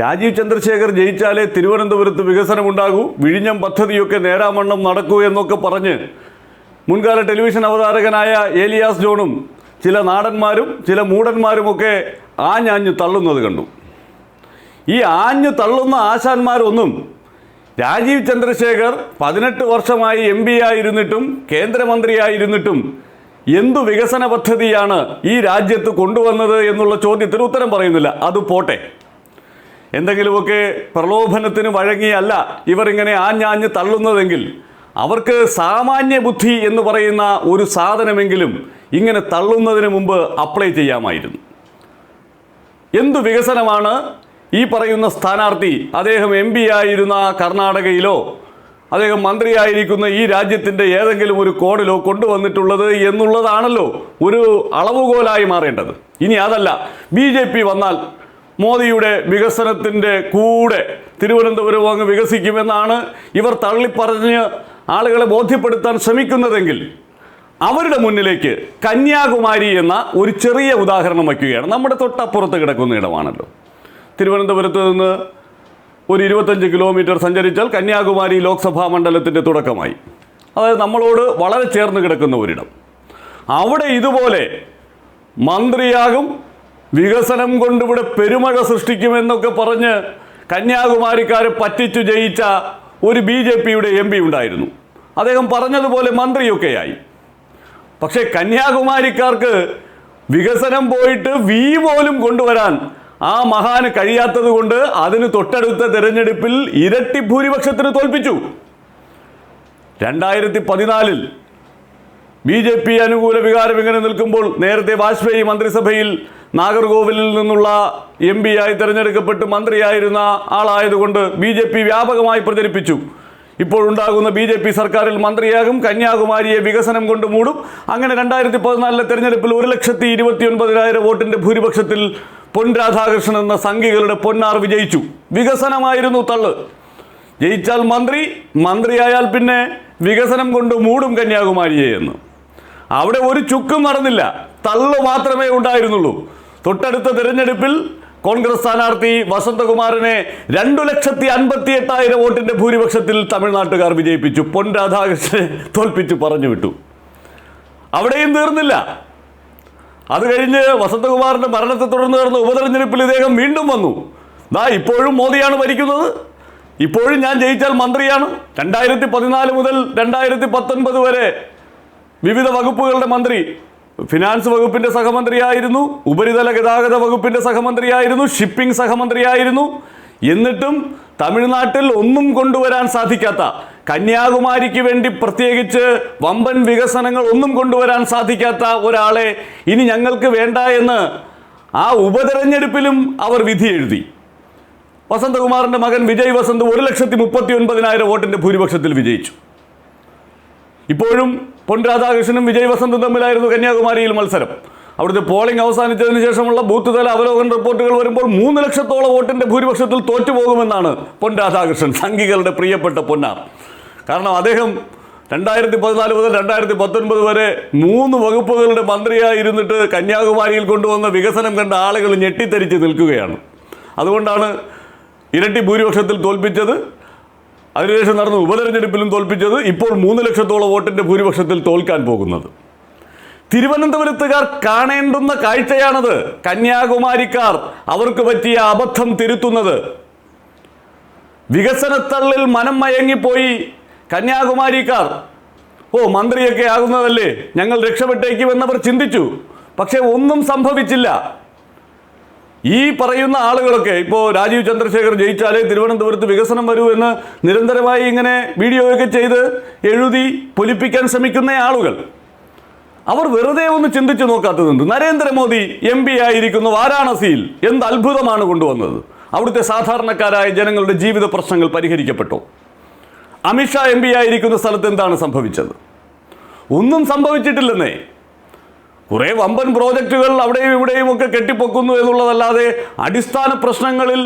രാജീവ് ചന്ദ്രശേഖർ ജയിച്ചാലേ തിരുവനന്തപുരത്ത് വികസനമുണ്ടാകൂ. വിഴിഞ്ഞം പദ്ധതിയൊക്കെ നേരാമണ്ണം നടക്കൂ എന്നൊക്കെ പറഞ്ഞ് മുൻകാല ടെലിവിഷൻ അവതാരകനായ ഏലിയാസ് ജോണും ചില നാടന്മാരും ചില മൂടന്മാരുമൊക്കെ ആഞ്ഞാഞ്ഞു തള്ളുന്നത് കണ്ടു. ഈ ആഞ്ഞു തള്ളുന്ന ആശാന്മാരൊന്നും രാജീവ് ചന്ദ്രശേഖർ പതിനെട്ട് വർഷമായി എം പി ആയിരുന്നിട്ടും കേന്ദ്രമന്ത്രിയായിരുന്നിട്ടും എന്തു വികസന പദ്ധതിയാണ് ഈ രാജ്യത്ത് കൊണ്ടുവന്നത് എന്നുള്ള ചോദ്യത്തിന് ഉത്തരം പറയുന്നില്ല. അത് പോട്ടെ. എന്തെങ്കിലുമൊക്കെ പ്രലോഭനത്തിന് വഴങ്ങിയല്ല ഇവർ ഇങ്ങനെ ആഞ്ഞാഞ്ഞ് തള്ളുന്നതെങ്കിൽ അവർക്ക് സാമാന്യ ബുദ്ധി എന്ന് പറയുന്ന ഒരു സാധനമെങ്കിലും ഇങ്ങനെ തള്ളുന്നതിന് മുമ്പ് അപ്ലൈ ചെയ്യാമായിരുന്നു. എന്തു വികസനമാണ് ഈ പറയുന്ന സ്ഥാനാർത്ഥി? അദ്ദേഹം എം പി ആയിരുന്ന കർണാടകയിലോ അദ്ദേഹം മന്ത്രിയായിരിക്കുന്ന ഈ രാജ്യത്തിന്റെ ഏതെങ്കിലും ഒരു കോഡിലോ കൊണ്ടുവന്നിട്ടുള്ളത് എന്നുള്ളതാണല്ലോ ഒരു അളവുകോലായി മാറേണ്ടത്. ഇനി അതല്ല. ബി വന്നാൽ മോദിയുടെ വികസനത്തിന്റെ കൂടെ തിരുവനന്തപുരം അങ്ങ് വികസിക്കുമെന്നാണ് ഇവർ തള്ളിപ്പറഞ്ഞ് ആളുകളെ ബോധ്യപ്പെടുത്താൻ ശ്രമിക്കുന്നതെങ്കിൽ അവരുടെ മുന്നിലേക്ക് കന്യാകുമാരി എന്ന ഒരു ചെറിയ ഉദാഹരണം വയ്ക്കുകയാണ്. നമ്മുടെ തൊട്ടപ്പുറത്ത് കിടക്കുന്ന ഇടമാണല്ലോ. തിരുവനന്തപുരത്ത് നിന്ന് ഒരു ഇരുപത്തഞ്ച് കിലോമീറ്റർ സഞ്ചരിച്ചാൽ കന്യാകുമാരി ലോക്സഭാ മണ്ഡലത്തിന്റെ തുടക്കമായി. അതായത് നമ്മളോട് വളരെ ചേർന്ന് കിടക്കുന്ന ഒരിടം. അവിടെ ഇതുപോലെ മന്ത്രിയാകും വികസനം കൊണ്ടിവിടെ പെരുമഴ സൃഷ്ടിക്കുമെന്നൊക്കെ പറഞ്ഞ് കന്യാകുമാരിക്കാരെ പറ്റിച്ചു ജയിച്ച ഒരു ബി ജെ പിയുടെ എം പി ഉണ്ടായിരുന്നു. അദ്ദേഹം പറഞ്ഞതുപോലെ മന്ത്രിയൊക്കെയായി. പക്ഷേ കന്യാകുമാരിക്കാർക്ക് വികസനം പോയിട്ട് വി പോലും കൊണ്ടുവരാൻ ആ മഹാന് കഴിയാത്തത് കൊണ്ട് അതിന് തൊട്ടടുത്ത തെരഞ്ഞെടുപ്പിൽ ഇരട്ടി ഭൂരിപക്ഷത്തിന് തോൽപ്പിച്ചു. രണ്ടായിരത്തി പതിനാലിൽ ബി ജെ പി അനുകൂല വികാരം ഇങ്ങനെ നിൽക്കുമ്പോൾ നേരത്തെ വാജ്പേയി മന്ത്രിസഭയിൽ നാഗർകോവിലിൽ നിന്നുള്ള എം ആയി തിരഞ്ഞെടുക്കപ്പെട്ട് മന്ത്രിയായിരുന്ന ആളായതുകൊണ്ട് ബി ജെ പി വ്യാപകമായി പ്രചരിപ്പിച്ചു. ഇപ്പോഴുണ്ടാകുന്ന ബി ജെ പി സർക്കാരിൽ മന്ത്രിയാകും കന്യാകുമാരിയെ വികസനം കൊണ്ട് മൂടും. അങ്ങനെ രണ്ടായിരത്തി പതിനാലിലെ തെരഞ്ഞെടുപ്പിൽ ഒരു ലക്ഷത്തി ഇരുപത്തി ഒൻപതിനായിരം വോട്ടിന്റെ ഭൂരിപക്ഷത്തിൽ പൊൻ രാധാകൃഷ്ണൻ എന്ന സംഘികളുടെ പൊന്നാർ വിജയിച്ചു. വികസനമായിരുന്നു തള്ള്. ജയിച്ചാൽ മന്ത്രി മന്ത്രിയായാൽ പിന്നെ വികസനം കൊണ്ട് മൂടും കന്യാകുമാരിയെ എന്ന്. അവിടെ ഒരു ചുക്കും നടന്നില്ല. തള്ളു മാത്രമേ ഉണ്ടായിരുന്നുള്ളൂ. തൊട്ടടുത്ത തിരഞ്ഞെടുപ്പിൽ കോൺഗ്രസ് സ്ഥാനാർത്ഥി വസന്തകുമാറിനെ രണ്ടു ലക്ഷത്തി അൻപത്തി എട്ടായിരം വോട്ടിന്റെ ഭൂരിപക്ഷത്തിൽ തമിഴ്നാട്ടുകാർ വിജയിപ്പിച്ചു. പൊൻ രാധാകൃഷ്ണനെ തോൽപ്പിച്ചു പറഞ്ഞു വിട്ടു. അവിടെയും തീർന്നില്ല. അത് കഴിഞ്ഞ് വസന്തകുമാറിന്റെ മരണത്തെ തുടർന്ന് നടന്ന ഉപതെരഞ്ഞെടുപ്പിൽ ഇദ്ദേഹം വീണ്ടും വന്നു. ദാ ഇപ്പോഴും മോദിയാണ് ഭരിക്കുന്നത്. ഇപ്പോഴും ഞാൻ ജയിച്ചാൽ മന്ത്രിയാണ്. രണ്ടായിരത്തി പതിനാല് മുതൽ രണ്ടായിരത്തി പത്തൊൻപത് വരെ വിവിധ വകുപ്പുകളുടെ മന്ത്രി ഫിനാൻസ് വകുപ്പിന്റെ സഹമന്ത്രിയായിരുന്നു. ഉപരിതല ഗതാഗത വകുപ്പിന്റെ സഹമന്ത്രിയായിരുന്നു. ഷിപ്പിംഗ് സഹമന്ത്രിയായിരുന്നു. എന്നിട്ടും തമിഴ്നാട്ടിൽ ഒന്നും കൊണ്ടുവരാൻ സാധിക്കാത്ത കന്യാകുമാരിക്ക് വേണ്ടി പ്രത്യേകിച്ച് വമ്പൻ വികസനങ്ങൾ ഒന്നും കൊണ്ടുവരാൻ സാധിക്കാത്ത ഒരാളെ ഇനി ഞങ്ങൾക്ക് വേണ്ട എന്ന് ആ ഉപതെരഞ്ഞെടുപ്പിലും അവർ വിധി എഴുതി. വസന്തകുമാറിന്റെ മകൻ വിജയ് വസന്ത് ഒരു ലക്ഷത്തി മുപ്പത്തി ഒൻപതിനായിരം വോട്ടിന്റെ ഭൂരിപക്ഷത്തിൽ വിജയിച്ചു. ഇപ്പോഴും പൊൻ രാധാകൃഷ്ണനും വിജയ് വസന്തും തമ്മിലായിരുന്നു കന്യാകുമാരിയിൽ മത്സരം. അവിടുത്തെ പോളിംഗ് അവസാനിച്ചതിന് ശേഷമുള്ള ബൂത്ത് തല അവലോകന റിപ്പോർട്ടുകൾ വരുമ്പോൾ മൂന്ന് ലക്ഷത്തോളം വോട്ടിന്റെ ഭൂരിപക്ഷത്തിൽ തോറ്റുപോകുമെന്നാണ് പൊൻ രാധാകൃഷ്ണൻ സംഘികളുടെ പ്രിയപ്പെട്ട പൊന്നാർ. കാരണം അദ്ദേഹം രണ്ടായിരത്തി പതിനാല് മുതൽ രണ്ടായിരത്തി പത്തൊൻപത് വരെ മൂന്ന് വകുപ്പുകളുടെ മന്ത്രിയായിരുന്നിട്ട് കന്യാകുമാരിയിൽ കൊണ്ടുവന്ന വികസനം കണ്ട ആളുകൾ ഞെട്ടിത്തരിച്ച് നിൽക്കുകയാണ്. അതുകൊണ്ടാണ് ഇരട്ടി ഭൂരിപക്ഷത്തിൽ തോൽപ്പിച്ചത്. അതിനുശേഷം നടന്ന ഉപതെരഞ്ഞെടുപ്പിലും തോൽപ്പിച്ചത് ഇപ്പോൾ മൂന്ന് ലക്ഷത്തോളം വോട്ടിന്റെ ഭൂരിപക്ഷത്തിൽ തോൽക്കാൻ പോകുന്നത്. തിരുവനന്തപുരത്തുകാർ കാണേണ്ടുന്ന കാഴ്ചയാണത്. കന്യാകുമാരിക്കാർ അവർക്ക് പറ്റിയ അബദ്ധം തിരുത്തുന്നത്. വികസനത്തള്ളിൽ മനം മയങ്ങിപ്പോയി കന്യാകുമാരിക്കാർ. ഓ മന്ത്രിയൊക്കെ ആകുന്നതല്ലേ? ഞങ്ങൾ രക്ഷപ്പെട്ടേക്കുമെന്നവർ ചിന്തിച്ചു. പക്ഷേ ഒന്നും സംഭവിച്ചില്ല. ഈ പറയുന്ന ആളുകളൊക്കെ ഇപ്പോൾ രാജീവ് ചന്ദ്രശേഖർ ജയിച്ചാലേ തിരുവനന്തപുരത്ത് വികസനം വരൂ എന്ന് നിരന്തരമായി ഇങ്ങനെ വീഡിയോയൊക്കെ ചെയ്ത് എഴുതി പൊലിപ്പിക്കാൻ ശ്രമിക്കുന്ന ആളുകൾ. അവർ വെറുതെ ഒന്ന് ചിന്തിച്ചു നോക്കാത്തതുണ്ട് നരേന്ദ്രമോദി എം പി ആയിരിക്കുന്ന വാരാണസിയിൽ. എന്ത് അത്ഭുതമാണ് കൊണ്ടുവന്നത്? അവിടുത്തെ സാധാരണക്കാരായ ജനങ്ങളുടെ ജീവിത പ്രശ്നങ്ങൾ പരിഹരിക്കപ്പെട്ടു? അമിത്ഷാ എം പി ആയിരിക്കുന്ന സ്ഥലത്ത് എന്താണ് സംഭവിച്ചത്? ഒന്നും സംഭവിച്ചിട്ടില്ലെന്നേ. കുറേ വമ്പൻ പ്രോജക്റ്റുകൾ അവിടെയും ഇവിടെയും ഒക്കെ കെട്ടിപ്പൊക്കുന്നു എന്നുള്ളതല്ലാതെ അടിസ്ഥാന പ്രശ്നങ്ങളിൽ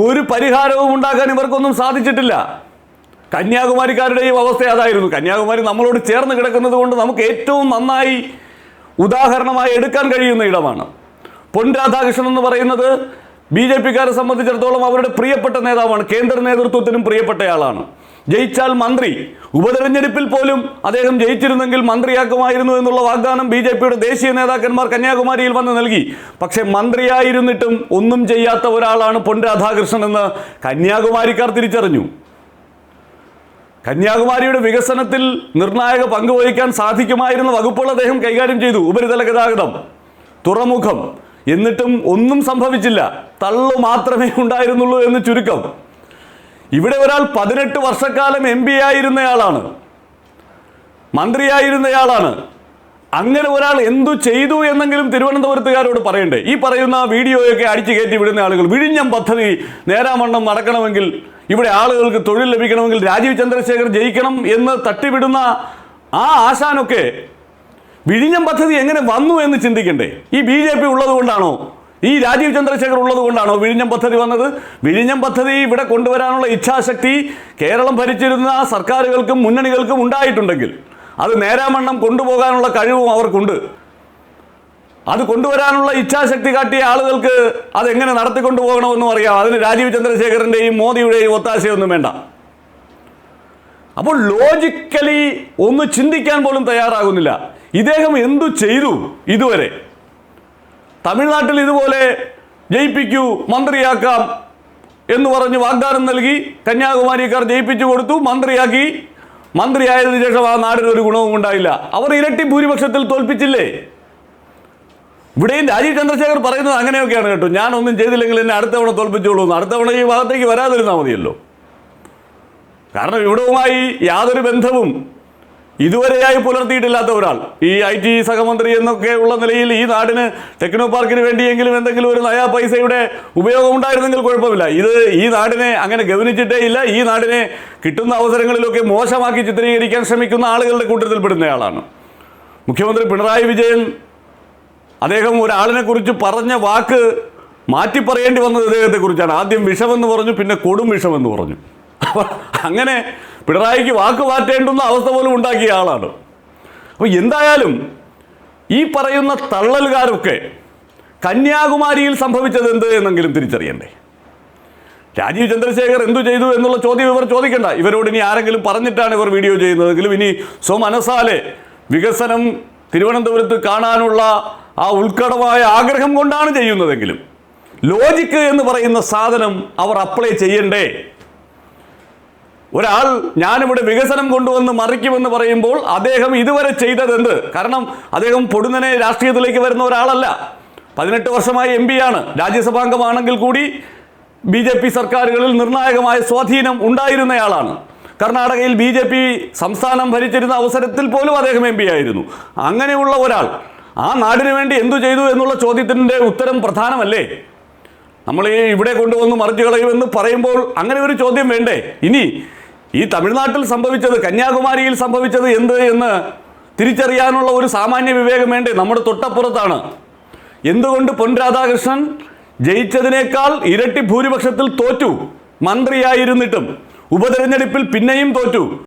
ഒരു പരിഹാരവും ഉണ്ടാക്കാൻ ഇവർക്കൊന്നും സാധിച്ചിട്ടില്ല. കന്യാകുമാരിക്കാരുടെയും അവസ്ഥ അതായിരുന്നു. കന്യാകുമാരി നമ്മളോട് ചേർന്ന് കിടക്കുന്നത് കൊണ്ട് നമുക്ക് ഏറ്റവും നന്നായി ഉദാഹരണമായി എടുക്കാൻ കഴിയുന്ന ഇടമാണ്. പൊൻ രാധാകൃഷ്ണൻ എന്ന് പറയുന്നത് ബി ജെ പിക്കാരെ സംബന്ധിച്ചിടത്തോളം അവരുടെ പ്രിയപ്പെട്ട നേതാവാണ്. കേന്ദ്ര നേതൃത്വത്തിനും പ്രിയപ്പെട്ടയാളാണ്. ജയിച്ചാൽ മന്ത്രി. ഉപതെരഞ്ഞെടുപ്പിൽ പോലും അദ്ദേഹം ജയിച്ചിരുന്നെങ്കിൽ മന്ത്രിയാക്കുമായിരുന്നു എന്നുള്ള വാഗ്ദാനം ബി ജെ പിയുടെ ദേശീയ നേതാക്കന്മാർ കന്യാകുമാരിയിൽ വന്ന് നൽകി. പക്ഷേ മന്ത്രിയായിരുന്നിട്ടും ഒന്നും ചെയ്യാത്ത ഒരാളാണ് പൊൻ രാധാകൃഷ്ണൻ എന്ന് കന്യാകുമാരിക്കാർ തിരിച്ചറിഞ്ഞു. കന്യാകുമാരിയുടെ വികസനത്തിൽ നിർണായക പങ്ക് വഹിക്കാൻ സാധിക്കുമായിരുന്ന വകുപ്പുകൾ അദ്ദേഹം കൈകാര്യം ചെയ്തു. ഉപരിതല ഗതാഗതം തുറമുഖം എന്നിട്ടും ഒന്നും സംഭവിച്ചില്ല. തള്ളു മാത്രമേ ഉണ്ടായിരുന്നുള്ളൂ എന്ന് ചുരുക്കം. ഇവിടെ ഒരാൾ പതിനെട്ട് വർഷക്കാലം എം പി ആയിരുന്നയാളാണ്. മന്ത്രിയായിരുന്നയാളാണ്. അങ്ങനെ ഒരാൾ എന്തു ചെയ്തു എന്നെങ്കിലും തിരുവനന്തപുരത്തുകാരോട് പറയണ്ടേ. ഈ പറയുന്ന വീഡിയോയൊക്കെ അടിച്ചു കയറ്റി വിടുന്ന ആളുകൾ വിഴിഞ്ഞം പദ്ധതി നേരാമണ്ണം നടക്കണമെങ്കിൽ ഇവിടെ ആളുകൾക്ക് തൊഴിൽ ലഭിക്കണമെങ്കിൽ രാജീവ് ചന്ദ്രശേഖർ ജയിക്കണം എന്ന് തട്ടിവിടുന്ന ആ ആശാനൊക്കെ വിഴിഞ്ഞം പദ്ധതി എങ്ങനെ വന്നു എന്ന് ചിന്തിക്കണ്ടേ? ഈ ബി ജെ പി ഉള്ളത് കൊണ്ടാണോ ഈ രാജീവ് ചന്ദ്രശേഖർ ഉള്ളത് കൊണ്ടാണോ വിഴിഞ്ഞം പദ്ധതി വന്നത്? വിഴിഞ്ഞം പദ്ധതി ഇവിടെ കൊണ്ടുവരാനുള്ള ഇച്ഛാശക്തി കേരളം ഭരിച്ചിരുന്ന സർക്കാരുകൾക്കും മുന്നണികൾക്കും ഉണ്ടായിട്ടുണ്ടെങ്കിൽ അത് നേരാമണ്ണം കൊണ്ടുപോകാനുള്ള കഴിവും അവർക്കുണ്ട്. അത് കൊണ്ടുവരാനുള്ള ഇച്ഛാശക്തി കാട്ടിയ ആളുകൾക്ക് അതെങ്ങനെ നടത്തിക്കൊണ്ടു പോകണമെന്നും അറിയാം. അതിന് രാജീവ് ചന്ദ്രശേഖരന്റെയും മോദിയുടെയും ഒത്താശയൊന്നും വേണ്ട. അപ്പോൾ ലോജിക്കലി ഒന്ന് ചിന്തിക്കാൻ പോലും തയ്യാറാകുന്നില്ല. ഇദ്ദേഹം എന്തു ചെയ്തു ഇതുവരെ? തമിഴ്നാട്ടിൽ ഇതുപോലെ ജയിപ്പിക്കൂ മന്ത്രിയാക്കാം എന്ന് പറഞ്ഞ് വാഗ്ദാനം നൽകി കന്യാകുമാരിക്കാർ ജയിപ്പിച്ചു കൊടുത്തു മന്ത്രിയാക്കി. മന്ത്രിയായതിനു ശേഷം ആ നാടിന് ഒരു ഗുണവും ഉണ്ടായില്ല. അവർ ഇരട്ടി ഭൂരിപക്ഷത്തിൽ തോൽപ്പിച്ചില്ലേ? ഇവിടെയും രാജീവ് ചന്ദ്രശേഖർ പറയുന്നത് അങ്ങനെയൊക്കെയാണ് കേട്ടോ. ഞാൻ ഒന്നും ചെയ്തില്ലെങ്കിൽ എന്നെ അടുത്ത തവണ തോൽപ്പിച്ചോളൂ. അടുത്ത തവണ ഈ ഭാഗത്തേക്ക് വരാതിരുന്നാൽ മതിയല്ലോ. കാരണം ഇവിടവുമായി യാതൊരു ബന്ധവും ഇതുവരെയായി പുലർത്തിയിട്ടില്ലാത്ത ഒരാൾ. ഈ ഐ ടി സഹമന്ത്രി എന്നൊക്കെ ഉള്ള നിലയിൽ ഈ നാടിന് ടെക്നോ പാർക്കിന് വേണ്ടിയെങ്കിലും എന്തെങ്കിലും ഒരു നയാ പൈസയുടെ ഉപയോഗം ഉണ്ടായിരുന്നെങ്കിൽ കുഴപ്പമില്ല. ഇത് ഈ നാടിനെ അങ്ങനെ ഗവനിച്ചിട്ടേ ഇല്ല. ഈ നാടിനെ കിട്ടുന്ന അവസരങ്ങളിലൊക്കെ മോശമാക്കി ചിത്രീകരിക്കാൻ ശ്രമിക്കുന്ന ആളുകളുടെ കൂട്ടത്തിൽപ്പെടുന്നയാളാണ്. മുഖ്യമന്ത്രി പിണറായി വിജയൻ അദ്ദേഹം ഒരാളിനെ കുറിച്ച് പറഞ്ഞ വാക്ക് മാറ്റി പറയേണ്ടി വന്നത് അദ്ദേഹത്തെക്കുറിച്ചാണ് ആദ്യം വിഷമെന്ന് പറഞ്ഞു പിന്നെ കൊടും വിഷമെന്ന് പറഞ്ഞു. അങ്ങനെ പിണറായിക്ക് വാക്ക് മാറ്റേണ്ടുന്ന അവസ്ഥ പോലും ഉണ്ടാക്കിയ ആളാണ്. അപ്പോൾ എന്തായാലും ഈ പറയുന്ന തള്ളലുകാരൊക്കെ കന്യാകുമാരിയിൽ സംഭവിച്ചത് എന്ത് എന്നെങ്കിലും തിരിച്ചറിയണ്ടേ? രാജീവ് ചന്ദ്രശേഖർ എന്തു ചെയ്തു എന്നുള്ള ചോദ്യം ഇവർ ചോദിക്കണ്ട. ഇവരോട് ഇനി ആരെങ്കിലും പറഞ്ഞിട്ടാണ് ഇവർ വീഡിയോ ചെയ്യുന്നതെങ്കിലും ഇനി സ്വമനസാലെ വികസനം തിരുവനന്തപുരത്ത് കാണാനുള്ള ആ ഉത്കടമായ ആഗ്രഹം കൊണ്ടാണ് ചെയ്യുന്നതെങ്കിലും. ലോജിക്ക് എന്ന് പറയുന്ന സാധനം അവർ അപ്ലൈ ചെയ്യണ്ടേ? ഒരാൾ ഞാനിവിടെ വികസനം കൊണ്ടുവന്ന് മറിക്കുമെന്ന് പറയുമ്പോൾ അദ്ദേഹം ഇതുവരെ ചെയ്തതെന്ത്? കാരണം അദ്ദേഹം പൊടുന്നനെ രാഷ്ട്രീയത്തിലേക്ക് വരുന്ന ഒരാളല്ല. പതിനെട്ട് വർഷമായി എം ആണ്. രാജ്യസഭാംഗമാണെങ്കിൽ കൂടി ബി ജെ പി സർക്കാരുകളിൽ നിർണായകമായ സ്വാധീനം ഉണ്ടായിരുന്നയാളാണ്. കർണാടകയിൽ ബി ജെ പി സംസ്ഥാനം ഭരിച്ചിരുന്ന അവസരത്തിൽ പോലും അദ്ദേഹം എം പി ആയിരുന്നു. അങ്ങനെയുള്ള ഒരാൾ ആ നാടിനു വേണ്ടി എന്തു ചെയ്തു എന്നുള്ള ചോദ്യത്തിന്റെ ഉത്തരം പ്രധാനമല്ലേ? നമ്മൾ ഈ ഇവിടെ കൊണ്ടുവന്ന് മറിച്ചു കളയുമെന്ന് പറയുമ്പോൾ അങ്ങനെ ഒരു ചോദ്യം വേണ്ടേ? ഇനി ഈ തമിഴ്നാട്ടിൽ സംഭവിച്ചത് കന്യാകുമാരിയിൽ സംഭവിച്ചത് എന്ത് എന്ന് തിരിച്ചറിയാനുള്ള ഒരു സാമാന്യ വിവേകം വേണ്ടേ? നമ്മുടെ തൊട്ടപ്പുറത്താണ്. എന്തുകൊണ്ട് പൊൻ രാധാകൃഷ്ണൻ ജയിച്ചതിനേക്കാൾ ഇരട്ടി ഭൂരിപക്ഷത്തിൽ തോറ്റു? മന്ത്രിയായിരുന്നിട്ടും. ഉപതെരഞ്ഞെടുപ്പിൽ പിന്നെയും തോറ്റു.